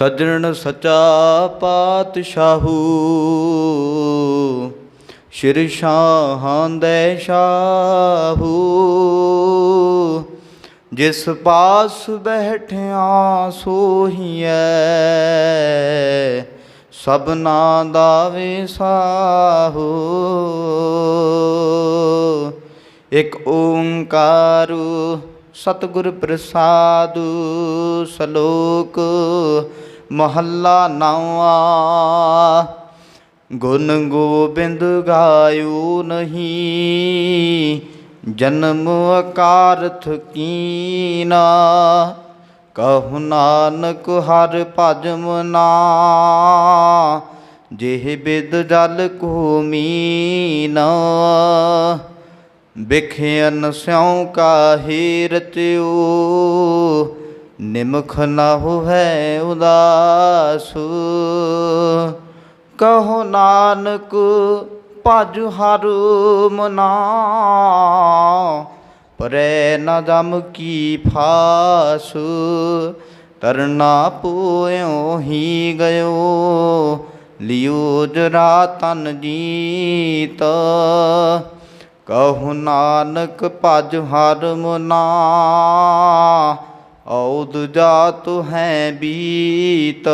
ਸਜਣ ਸਚਾ ਪਾਤਸ਼ਾਹੂ। ਸ਼ਿਰ ਸ਼ਾਹਾਂ ਦੇ ਸ਼ਾਹੂ। ਜਿਸ ਪਾਸ ਬੈਠਿਆ ਸੋਹੀਐ, ਸਭਨਾ ਦਾ ਵਿਸਾਹੂ ਇਕ ਓੰਕਾਰੂ ਸਤਿਗੁਰ ਪ੍ਰਸਾਦੁ ਸਲੋਕ ਮਹੱਲਾ ਨਵਾਂ। ਗੁਣ ਗੋਬਿੰਦ ਗਾਇਓ ਨਹੀਂ। ਜਨਮ ਅਕਾਰਥ ਕੀਨਾ। ਕਹੁ ਨਾਨਕ ਹਰ ਭਜ ਨਾ ਜਿਹ ਬਿਦ ਜਲ ਕੋ ਮੀਨਾ। ਬਿਖਿਆਨ ਸਿਉ ਕਾਹੀ ਰਚਿਓ। ਨਿਮਖ ਨਾ ਹੋਵੇ ਉਦਾਸੂ। ਕਹੋ ਨਾਨਕ, ਭਜ ਹਰ ਮਨਾ। ਪਰੈ ਨ ਜਮ ਕੀ ਫਾਸ। ਤਰਨਾ ਪੋਇਓ ਹੀ ਗਇਓ। ਲਿਓ ਜਰਾ ਤਨ ਜੀਤ। ਕਹു ਨਾਨਕ, ਭਜ ਹਰ ਮਨਾ। ਔਦ ਜਾਤ ਹੈ ਬੀਤ,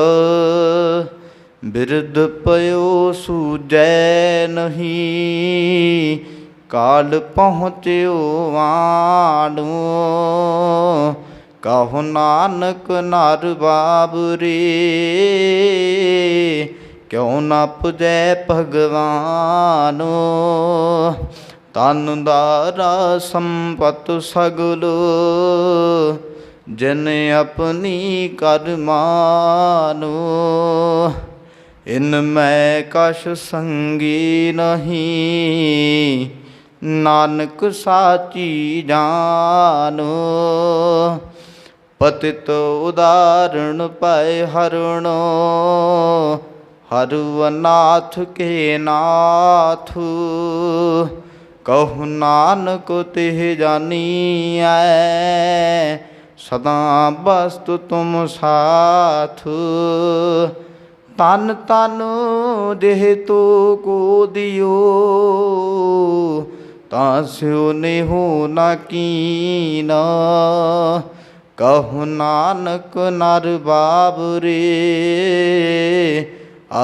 ਬਿਰਧ ਪਇਓ ਸੂਜੈ ਨਹੀਂ, ਕਾਲ ਪਹੁੰਚਿਓ ਆਣੂ। ਕਹੋ ਨਾਨਕ ਨਰ ਬਾਬਰੇ, ਕਿਉ ਨਾ ਪੁਜੈ ਭਗਵਾਨ? ਤਨ ਦਾਰਾ ਸੰਪਤ ਸਗਲ ਜਿਨ ਆਪਣੀ ਕਰਮਾਨੋ ਇਨ ਮੈਂ ਕਛ ਸੰਗੀ ਨਹੀਂ, ਨਾਨਕ ਸਾਚੀ ਜਾਨੋ। ਪਤਿਤ ਉਦਾਹਰਣ ਪੈ ਹਰਣੋ, ਹਰੁ ਕੇ ਨਾਥ। ਕਹു ਨਾਨਕ ਤਿਹ ਜਾਨੀਐ ਸਦਾ ਬਸਤ ਤੁਮ ਸਾਥ। ਤਨ ਤਨ ਦੇਹ ਤੋ ਕੋ ਦਿਓ। ਤਾਂ ਸਿਉ ਨਾ ਕੀਨਾ। ਕਹു ਨਾਨਕ ਨਰ ਬਾਬਰੇ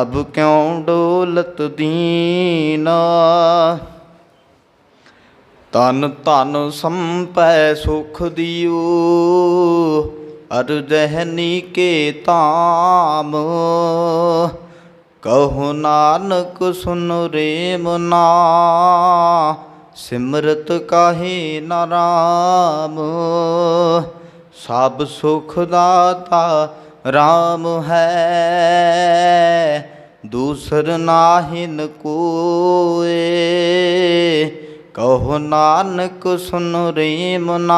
ਅਬ ਕਿਉ ਡੋਲਤ ਦੀਨਾ? ਤਨ ਤਨ ਸੰਪੈ ਸੁਖ ਦਿਓ ਅਰਜਹਿਨੀ ਕੇ ਤਾਮ ਕਹੋ ਨਾਨਕ ਸੁਨ ਰੇ ਮਨਾ, ਸਿਮਰਤ ਕਾਹੇ ਨਾ ਰਾਮ। ਸਭ ਸੁਖ ਦਾਤਾ RAM ਹੈ, ਦੂਸਰ ਨਾਹਿਨ ਕੋਏ। ਕਹੋ ਨਾਨਕ ਸੁਨ ਰੇ ਮਨਾ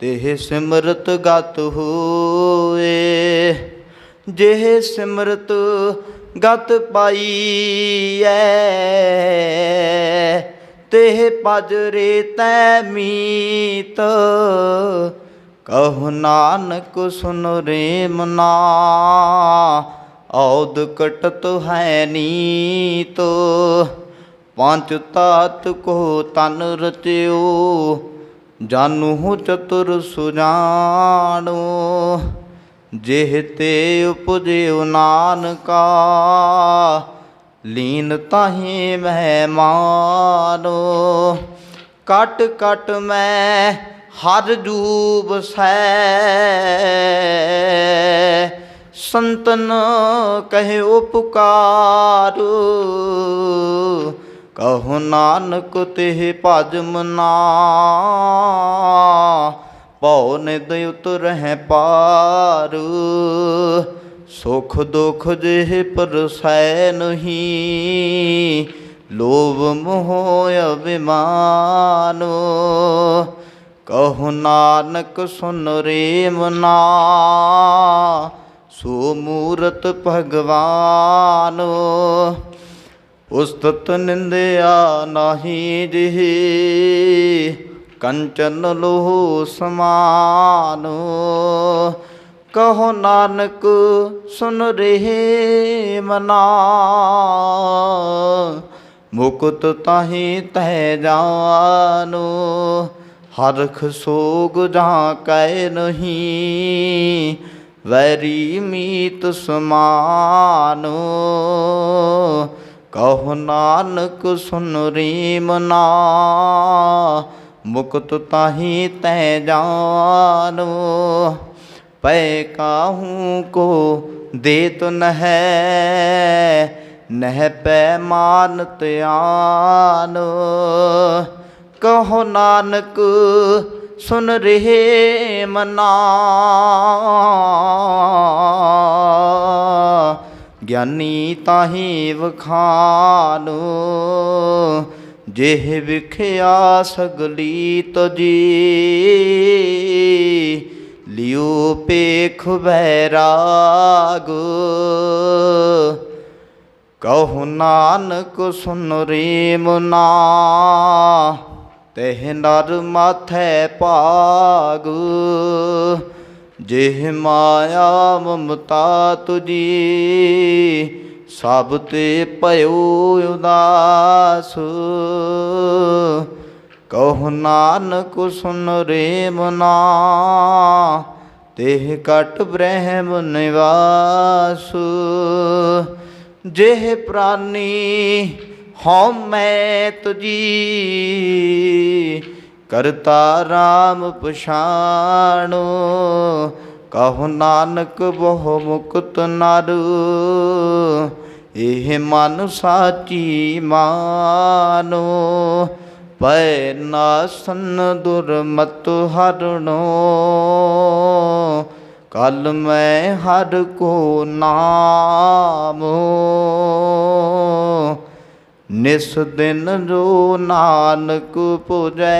ਤਿਹ ਸਿਮਰਤ ਗਤ ਹੋਏ, ਜਿਹ ਸਿਮਰਤ ਗਤ ਪਾਈਐ, ਤਿਹ ਪਜ ਰੇ ਤੈ ਮੀਤ। ਕਹੋ ਨਾਨਕ ਸੁਨ ਰੇ ਮਨਾ ਔਦ ਕਟਤ ਹੈ ਨੀਤ, ਪੰਜ ਤਾਤ ਕੋ ਤਨ ਰਚਿਓ ਜਾਨੂ ਚਤੁਰ ਸੁਜਾਨੋ ਜਿਹ ਤੇ ਉਪਜਿਓ ਨਾਨਕਾ, ਲੀਨ ਤਾਹੀ ਮਹਿਮਾਨੋ ਕਟ ਕਟ ਮੈਂ ਹਰ ਜੂਬ ਸੈ ਸੰਤਨ ਕਹਿਓ ਪੁਕਾਰੂ ਕਹੋ ਨਾਨਕ ਤਿਹ ਭਜ ਮਨਾ। ਭਉ ਨਿਦ ਉਤਰਹਿ ਪਾਰ। ਸੁਖ ਦੁਖ ਜਿਹ ਪਰਸੈ ਨਹੀਂ। ਲੋਭ ਮੋਹ ਅਭਿਮਾਨੋ। ਕਹੋ ਨਾਨਕ ਸੁਨ ਰੇ ਮਨਾ। ਸੋ ਮੂਰਤ ਭਗਵਾਨ, ਉਸਤਤ ਨਿੰਦਿਆ ਨਾਹੀ ਜਿਹ, ਕੰਚਨ ਲੋਹ ਸਮਾਨ। ਕਹੋ ਨਾਨਕ, ਸੁਨ ਰਹੇ ਮਨਾ, ਮੁਕਤ ਤਾਹੀ ਤਹਿ ਜਾਨੋ। ਹਰਖ ਸੋਗ ਜਾਂ ਕੈ ਨਹੀਂ ਵੈਰੀ ਮੀਤ ਸਮਾਨੋ। ਕਹੋ ਨਾਨਕ ਸੁਨ ਰੀ ਮਨਾ ਮੁਕਤ ਤਾਹੀ ਤੈ ਜਾਨੋ। ਪੈ ਕਾਹੂ ਕੋ ਦੇਤ ਨਹਿ। ਨਹਿ ਪੈ ਮਾਨਤ ਆਨ ਕਹੋ ਨਾਨਕ ਸੁਨ ਰਹੇ ਮਨਾ। ਗਿਆਨੀ ਤਾਹੀ ਵਖਾਨੂ, ਜਿਹ ਵਿਖਿਆ ਸਗਲੀ ਤਜੀ ਲਿਓ ਪੇਖ ਬੈਰਾਗ ਕਹੋ ਨਾਨਕ ਸੁਨ ਰੇ ਮੁਨਾ। ਤਹਿ ਨਰ ਮਾਥੈ ਭਾਗ, ਜਿਹ ਮਾਇਆ ਮਮਤਾ ਤੁਜੀ, ਸਭ ਤੇ ਭਇਓ ਉਦਾਸ। ਕਹੋ ਨਾਨਕ ਸੁਨ ਰੇ ਮਨਾ, ਤਿਹ ਕਟ ਬ੍ਰਹਮ ਨਿਵਾਸ। ਜਿਹ ਪ੍ਰਾਨੀ ਹਉ ਮੈਂ ਤੁਜੀ। ਕਰਤਾ RAM ਪਛਾਣੋ। ਕਹੋ ਨਾਨਕ ਬਹੁ ਮੁਕਤ ਨਰ। ਇਹ ਮਨ ਸਾਚੀ ਮਾਨੋ। ਪੈ ਨਾਸਨ ਦੁਰਮਤ ਹਰਣੋ ਕਲ ਮੈਂ ਹਰ ਕੋ ਨਾਮੋ। ਨਿਸ ਦਿਨ ਜੋ ਨਾਨਕ ਪੁਜੈ,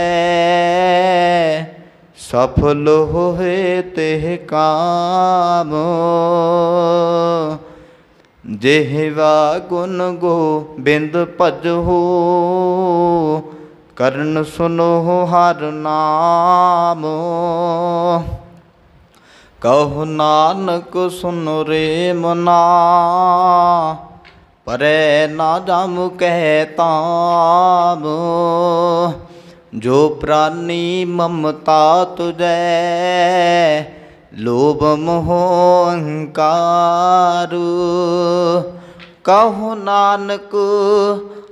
ਸਫਲ ਹੋਏ ਤੇ ਕਾਮ। ਜਿਹਵਾ ਗੁਣ ਗੋਬਿੰਦ ਭਜੋ, ਕਰਨ ਸੁਨੋ ਹਰ ਨਾਮ। ਕਹੋ ਨਾਨਕ ਸੁਨ ਰੇ ਮਨਾ ਪਰੇ ਨਾ ਜਮ ਕਹਿ ਤਾਮ। ਜੋ ਪ੍ਰਾਨੀ ਮਮਤਾ ਤੁਜੈ, ਲੋਭ ਮੋਹ ਅਹੰਕਾਰ ਕਹੋ ਨਾਨਕ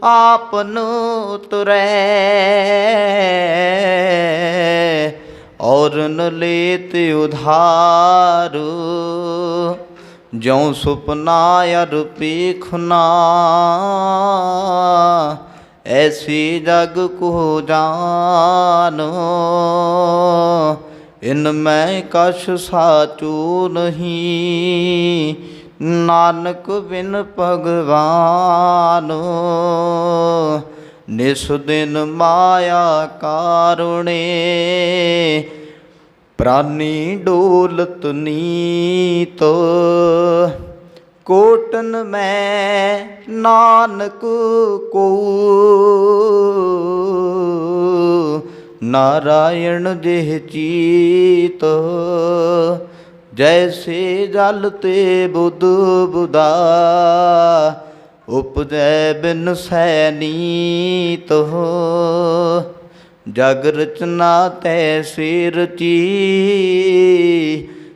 ਆਪਨ ਤੁਰੈ, ਔਰ ਨ ਲੇਤ ਉਧਾਰ। ਜਿਉ ਸੁਪਨਾ ਅਰ ਪੀਖਨਾ ਐਸੀ ਜਗ ਕੋ ਜਾਨੋ। ਇਨ ਮੈਂ ਕਛ ਸਾਚੂ ਨਹੀਂ, ਨਾਨਕ ਬਿਨ ਭਗਵਾਨ। ਨਿਸ ਦਿਨ ਮਾਇਆ ਕਾਰੁਣੇ, ਪ੍ਰਾਨੀ ਡੋਲਤ ਨੀਤ। ਕੋਟਨ ਮੈਂ ਨਾਨਕ ਕੋ ਨਾਰਾਇਣ ਜਿਹ ਚੀਤ, ਜੈਸੇ ਜਲ ਤੇ ਬੁੱਧ ਬੁਦਾ ਉਪਜੈ ਬਿਨ ਸੈ ਨੀਤ, ਜਗ ਰਚਨਾ ਤੈ ਸਿਰ ਚੀ।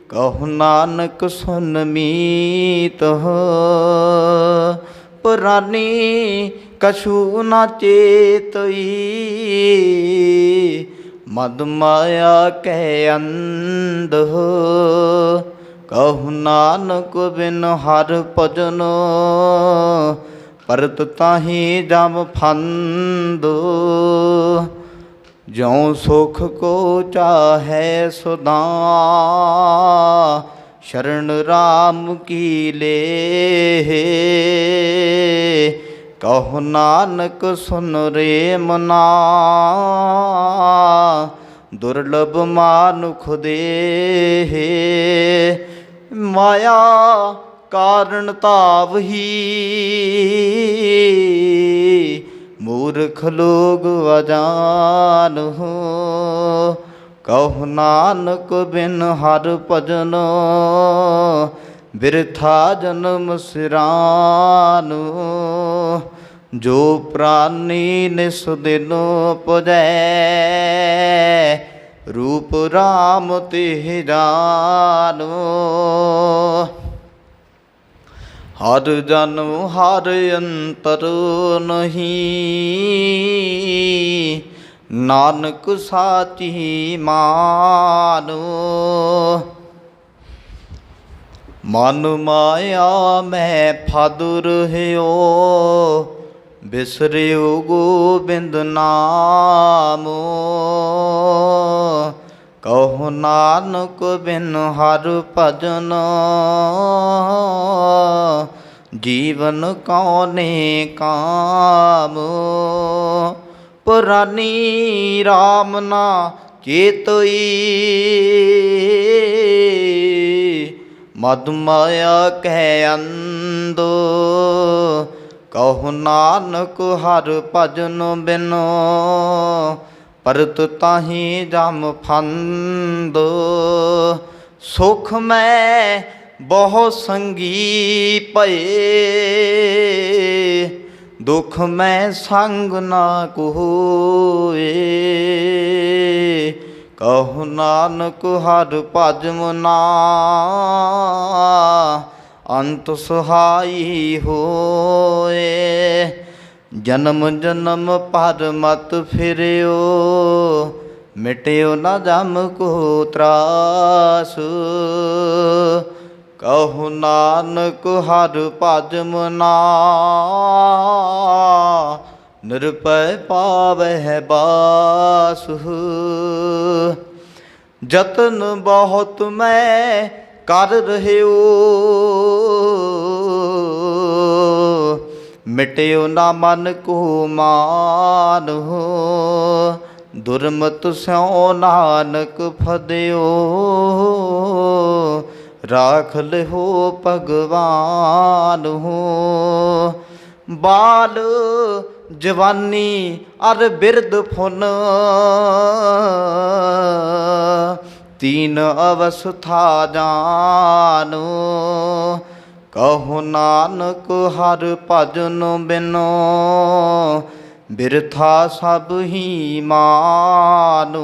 ਕਹੁ ਨਾਨਕ ਸੁਨ ਮੀਤ, ਪੁਰਾਨੀ ਕਛੂ ਨਾ ਚੇਤਈ। ਮਦ ਮਾਇਆ ਕਹਿ ਅੰਧ, ਕਹੁ ਨਾਨਕ ਬਿਨ ਹਰ ਭਜਨ, ਪਰਤ ਤਾਹੀ ਜਮ ਫੰਦ। ਜਿਉ ਸੁਖ ਕੋ ਚਾਹੈ ਸੁਦਾ, ਸ਼ਰਨ ਰਾਮ ਕੀ ਲੇ ਕਹੋ ਨਾਨਕ ਸੁਨ ਰੇ ਮਨਾ, ਦੁਰਲਭ ਮਾਨੁਖ ਦੇ ਮਾਇਆ ਕਾਰਨ ਤਾਵਹੀ ਮੂਰਖ ਲੋਗ ਅਜਾਨ ਹੋ। ਕਹੁ ਨਾਨਕ ਬਿਨ ਹਰ ਭਜਨ, ਬਿਰਥਾ ਜਨਮ ਸਿਰਾਨ। ਜੋ ਪ੍ਰਾਨੀ ਨਿਸ ਦਿਨ ਪੁਜੈ, ਰੂਪ ਰਾਮ ਤੇ ਜਾਨੋ। ਹਰ ਜਨ ਹਰ ਅੰਤਰ ਨਹੀਂ। ਨਾਨਕ ਸਾਚੀ ਮਾਨੋ। ਮਨ ਮਾਇਆ ਮੈਂ ਫਦ ਰਹਿਓ, ਬਿਸਰਿਓ ਗੋਬਿੰਦ ਨਾਮ। ਕਹੋ ਨਾਨਕ ਬਿਨ ਹਰ ਭਜਨ। ਜੀਵਨ ਕੌਨੇ ਕਾਮ? ਪੁਰਾਨੀ RAM ਨਾ ਚੇਤਈ। ਮਦ ਮਾਇਆ ਕਹਿ ਅੰਦੋ ਕਹੋ ਨਾਨਕ ਹਰ ਭਜਨ ਬਿਨੋ। ਪਰਤ ਤਾਹੀ ਜਮ ਫੰਦ। ਸੁਖ ਮੈਂ ਬਹੁ ਸੰਗੀ ਭਏ। ਦੁਖ ਮੈਂ ਸੰਗ ਨਾ ਕੋਏ। ਕਹੋ ਨਾਨਕ ਹਰ ਭਜ ਮਨਾ। ਅੰਤ ਸੁਹਾਈ ਹੋਏ। ਜਨਮ ਜਨਮ ਪਰ ਮਤ ਫਿਰਿਓ, ਮਿਟਿਓ ਨਾ ਜਮ ਕੋ ਤਰਾਸ। ਕਹੋ ਨਾਨਕ ਹਰ ਭਜ ਮਨਾ ਨਿਰਪੈ ਪਾਵਹਿ ਬਾਸ। ਜਤਨ ਬਹੁਤ ਮੈਂ ਕਰ ਰਹਿਓ ਮਿਟਿਓ ਨਾ ਮਨ ਕੋ ਮਾਨ ਹੋ, ਦੁਰਮਤ ਸਿਉ ਨਾਨਕ ਫਦਿਓ। ਰਾਖ ਲਿਓ ਭਗਵਾਨ ਹੋ, ਬਾਲ ਜਵਾਨੀ ਅਰ ਬਿਰਦ ਫੁਨ। ਤੀਨ ਅਵਸਥਾ ਜਾਨੋ ਕਹੋ ਨਾਨਕ ਹਰ ਭਜਨ ਬਿਨੋ, ਬਿਰਥਾ ਸਭ ਹੀ ਮਾਨੋ।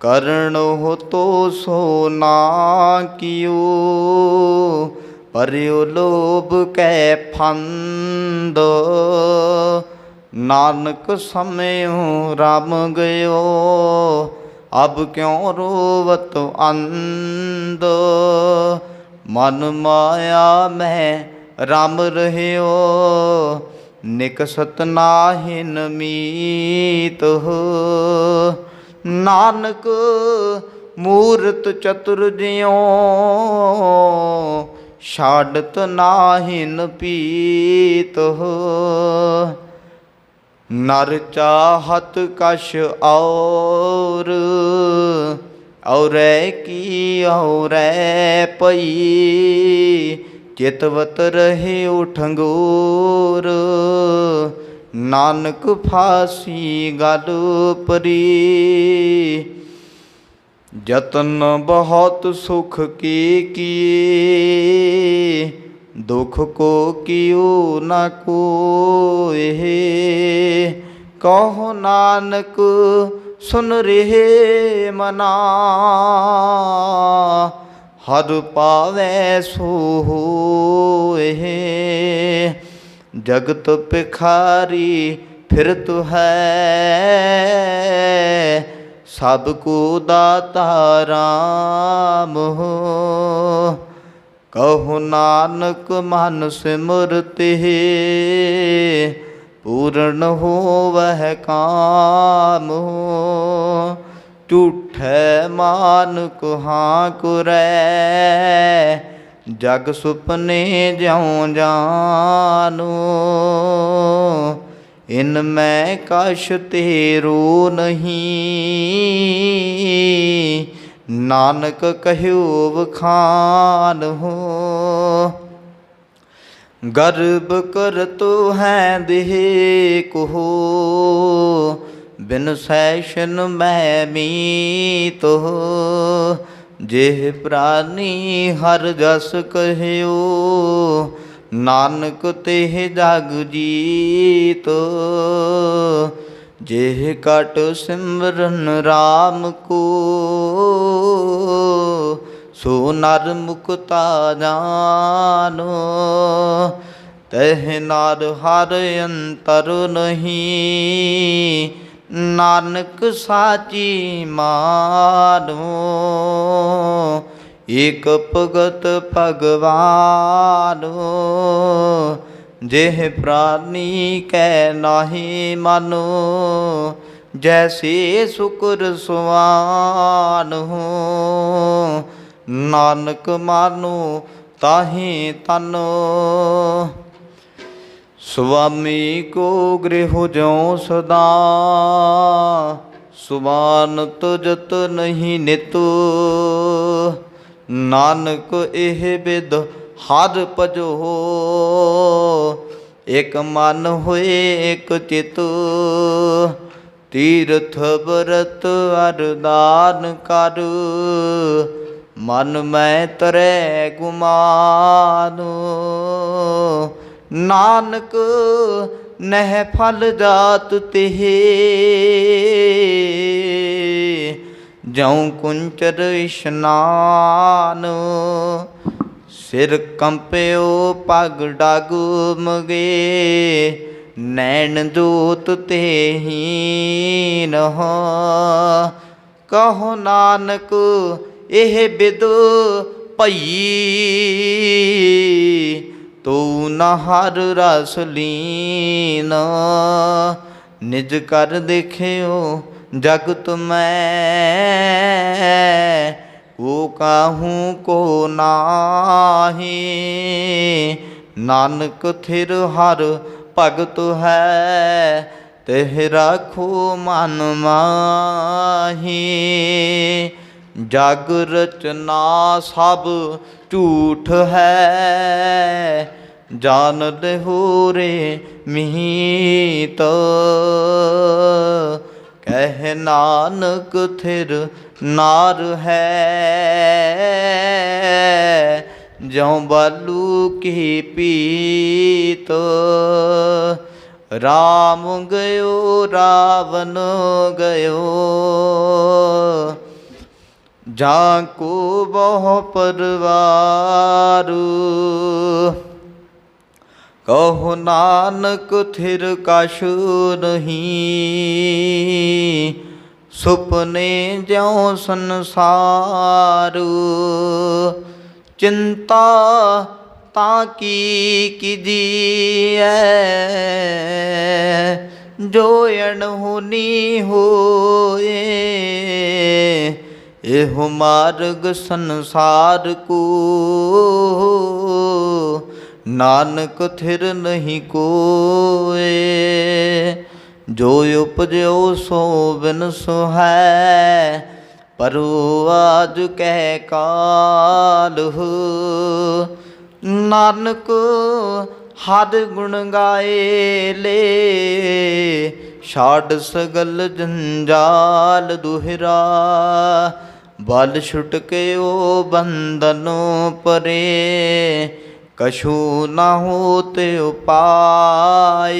ਕਰਣੋ ਤੋ ਸੋ ਨਾ ਕਿਓ ਪਰਿਓ ਲੋਭ ਕੈ ਫੰਦ। ਨਾਨਕ ਸਮਿਉ ਰਮ ਗਇਓ, ਅਬ ਕਿਉ ਰੋਵਤ ਅੰਦ ਮਨ ਮਾਇਆ ਮੈਂ ਰਮ ਰਹਿਓ ਨਿਕਸਤ ਨਾਹਿਨ ਮੀਤ ਨਾਨਕ ਮੂਰਤ ਚਤੁਰ ਜਿਉ ਛਾੜਤ ਨਾਹਿਨ ਪੀਤ ਨਰ ਚਾਹਤ ਕਛ ਔਰ ਔਰੈ ਕੀ ਔਰੈ ਪਈ? ਚਿਤਵਤ ਰਹੇ ਉਠੰਗੋਰ ਨਾਨਕ ਫਾਸੀ ਗਲ ਪਰੀ। ਜਤਨ ਬਹੁਤ ਸੁਖ ਕੀ ਕੀਏ ਦੁਖ ਕੋ ਕਿਉ ਨ ਕੋਏ। ਕਹੋ ਨਾਨਕ ਸੁਨ ਰਹੇ ਮਨਾ। ਹਰ ਪਾਵੈ ਸੋ ਹੋਏ ਜਗਤ ਪਿਖਾਰੀ ਫਿਰਤ ਹੈ। ਸਭ ਕੋ ਦਾਤਾ ਰਾਮ ਹੋ। ਕਹੋ ਨਾਨਕ ਮਨ ਸਿਮਰਤਿ। ਪੂਰਨ ਹੋਵਹਿ ਕਾਮ। ਝੂਠੈ ਮਾਨ ਕੁਹਾ ਕੁਰੈ, ਜਗ ਸੁਪਨੇ ਜਿਉ ਜਾਨੋ। ਇਨ ਮੈਂ ਕਛ ਤੇਰੋ ਨਹੀਂ, ਨਾਨਕ ਕਹਿਓ ਵਖਾਨ ਹੋ। ਗਰਬ ਕਰਤੋ ਹੈ ਦੇਹ ਕੋ ਬਿਨ ਸੈਸ਼ਨ ਮੈਂ ਮੀਤ ਜੇ ਪ੍ਰਾਨੀ ਹਰ ਜਸ ਕਹਿਓ, ਨਾਨਕ ਤਿਹ ਜਗ ਜੀਤ। ਜੇ ਕਟ ਸਿਮਰਨ RAM ਕੋ ਸੋ ਨਰ ਮੁਕਤਾ ਜਾਨੋ, ਤਹਿ ਨਰ ਹਰ ਅੰਤਰ ਨਹੀਂ, ਨਾਨਕ ਸਾਚੀ ਮਾਨੋ, ਏਕ ਭਗਤ ਭਗਵਾਨੋ, ਜਿਹ ਪ੍ਰਾਨੀ ਕੈ ਨਾਹੀ ਮਨੋ, ਜੈਸੇ ਸੁਕਰ ਸੁਆਨ। ਹੋ ਨਾਨਕ ਮਾਨੋ ਤਾਹੀ ਤਨੋ। ਸੁਆਮੀ ਕੋ ਗ੍ਰਹਿ ਜਿਉ ਸਦਾ ਸੁਬਾਨ ਤੁਜਤ ਨਹੀਂ ਨਿਤ। ਨਾਨਕ ਇਹ ਬਿਦ ਹਰ ਭਜੋ, ਇਕ ਮਨ ਹੋਏ ਇਕ ਚਿਤ। ਤੀਰਥ ਬਰਤ ਅਰਦਾਨ ਕਰ ਮਨ ਮੈਂ ਤਰੈ ਗੁਮਾਨੋ, ਨਾਨਕ ਨਹਿ ਫਲ ਜਾਤ ਤਿਹੇ। ਜਉ ਕੁੰਚਰ ਇਸ਼ਨਾਨ, ਸਿਰ ਕੰਪਿਓ ਪਗ ਡਾਗੂ ਮਗੇ, ਨੈਣ ਜੋਤ ਤੇਹੀਨ ਕਹੋ ਨਾਨਕ ਇਹ ਬਿਦ ਭਈ, ਤੂੰ ਨਾ ਹਰ ਰਸ ਲੀਨ। ਨਿਜ ਕਰ ਦੇਖਿਓ ਜਗਤ ਮੈਂ, ਉਹ ਕਾਹੂ ਕੋ ਨਾਹੀ। ਨਾਨਕ ਥਿਰ ਹਰ ਭਗਤ ਹੈ, ਤਿਹ ਰਾਖੋ ਮਨ ਮਾਹੀ। ਜਗ ਰਚਨਾ ਸਭ ਝੂਠ ਹੈ। ਜਾਨ ਲਹੂ ਰੇ ਮੀਤ। ਕਹਿ ਨਾਨਕ ਥਿਰ ਨਾਰ ਹੈ। ਜਉ ਬਾਲੂ ਕੀ ਪੀਤ। ਰਾਮ ਗਇਓ, ਰਾਵਣ ਗਇਓ। ਜਾਂ ਕੋ ਬਹੁ ਪਰਵਾਰੂ? ਕਹੋ ਨਾਨਕ ਥਿਰ ਕਛ ਨਹੀਂ, ਸੁਪਨੇ ਜਿਉ ਸੰਸਾਰੂ। ਚਿੰਤਾ ਤਾਂ ਕੀ ਕੀਜੀਐ ਜੋ ਅਣਹੋਨੀ ਹੋਏ ਇਹੋ ਮਾਰਗ ਸੰਸਾਰ ਕੋ। ਨਾਨਕ ਥਿਰ ਨਹੀਂ ਕੋਏ। ਜੋ ਉਪਜਿਓ ਸੋ ਬਿਨ ਸੁਹੈ, ਪਰੋ ਆਜ ਕਹਿ ਕਾਲ ਨਾਨਕ ਹਰ ਗੁਣ ਗਾਏ ਲੇ, ਛਾੜ ਸਗਲ ਜੰਜਾਲ ਦੁਹਰਾ। ਬਲ ਛੁਟਕਿਓ ਬੰਧਨੋ ਪਰੇ, ਕਛੂ ਨਾ ਹੋਤੇ ਉਪਾਏ।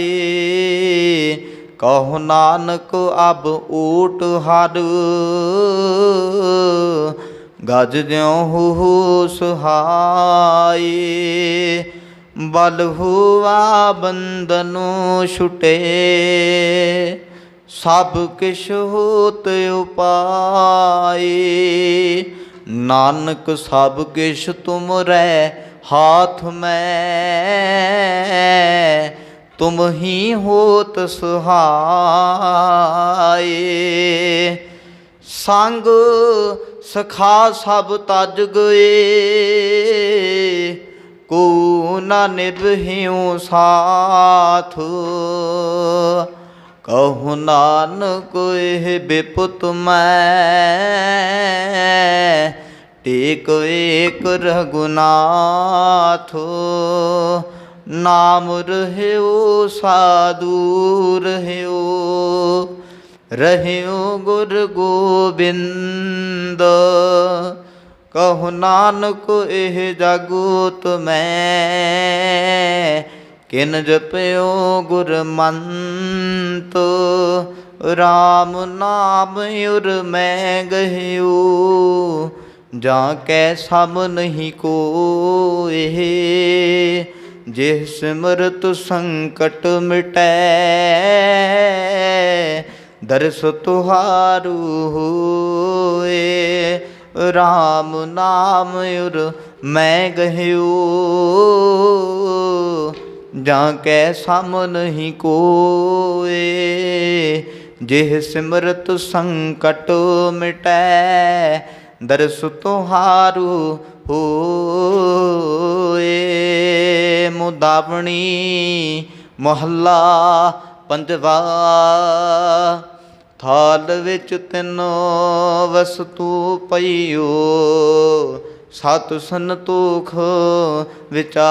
ਕਹੋ ਨਾਨਕ ਅਬ ਊਟ ਹਰ, ਗਜ ਜਿਉ ਹੋ ਸੁਹਾਈ ਬਲ ਹੁਆ ਬੰਦਨੋ ਛੁਟੇ ਸਭ ਕਿਛ ਹੋਤ ਉਪਾਏ। ਨਾਨਕ ਸਭ ਕਿਛ ਤੁਮਰੈ ਹਾਥ ਮੈਂ। ਤੁਮ ਹੀ ਹੋਤ ਸੁਹਾਏ। ਸੰਗ ਸਖਾ ਸਭ ਤਜ ਗਏ। ਕੋ ਨਾ ਨਿਭਿਉ ਸਾਥ। ਕਹੂ ਨਾਨਕ ਇਹ ਬਿਪਤ ਮੈਂ, ਟੇਕ ਏਕ ਰਘੁਨਾਥ। ਨਾਮ ਰਹਿਓ, ਸਾਧੂ ਰਹਿਓ ਰਹਿਓ ਗੁਰ ਗੋਬਿੰਦ। ਕਹੋ ਨਾਨਕ ਇਹ ਜਗਤ ਮੈਂ ਕਿਨ ਜਪਿਓ ਗੁਰਮੰਤ? RAM ਨਾਮ ਉਰ ਮੈਂ ਗਹਿਓ, ਜਾਂ ਕੈ ਸਮ ਨਹੀਂ ਕੋਏ? ਜਿਹ ਸਿਮਰਤ ਸੰਕਟ ਮਿਟੈ, ਦਰਸ ਤੁਹਾਰੂ ਹੋਏ। RAM ਨਾਮ ਉਰ ਮੈਂ ਗਹਿਓ। ਜਾਂ ਕੈ ਸਮ ਨਹੀਂ ਕੋਏ, ਜਿਹ ਸਿਮਰਤ ਸੰਕਟ ਮਿਟੈ, ਦਰਸ ਤੁਹਾਰੂ ਹੋਏ। ਮੁਦਾਵਣੀ ਮਹੱਲਾ ਪੰਜਵਾ, ਥਾਲ ਵਿੱਚ ਤਿੰਨੋ ਵਸਤੂ ਪਈਓ, ਸਤ ਸੰਤੋਖ ਵਿਚਾਰ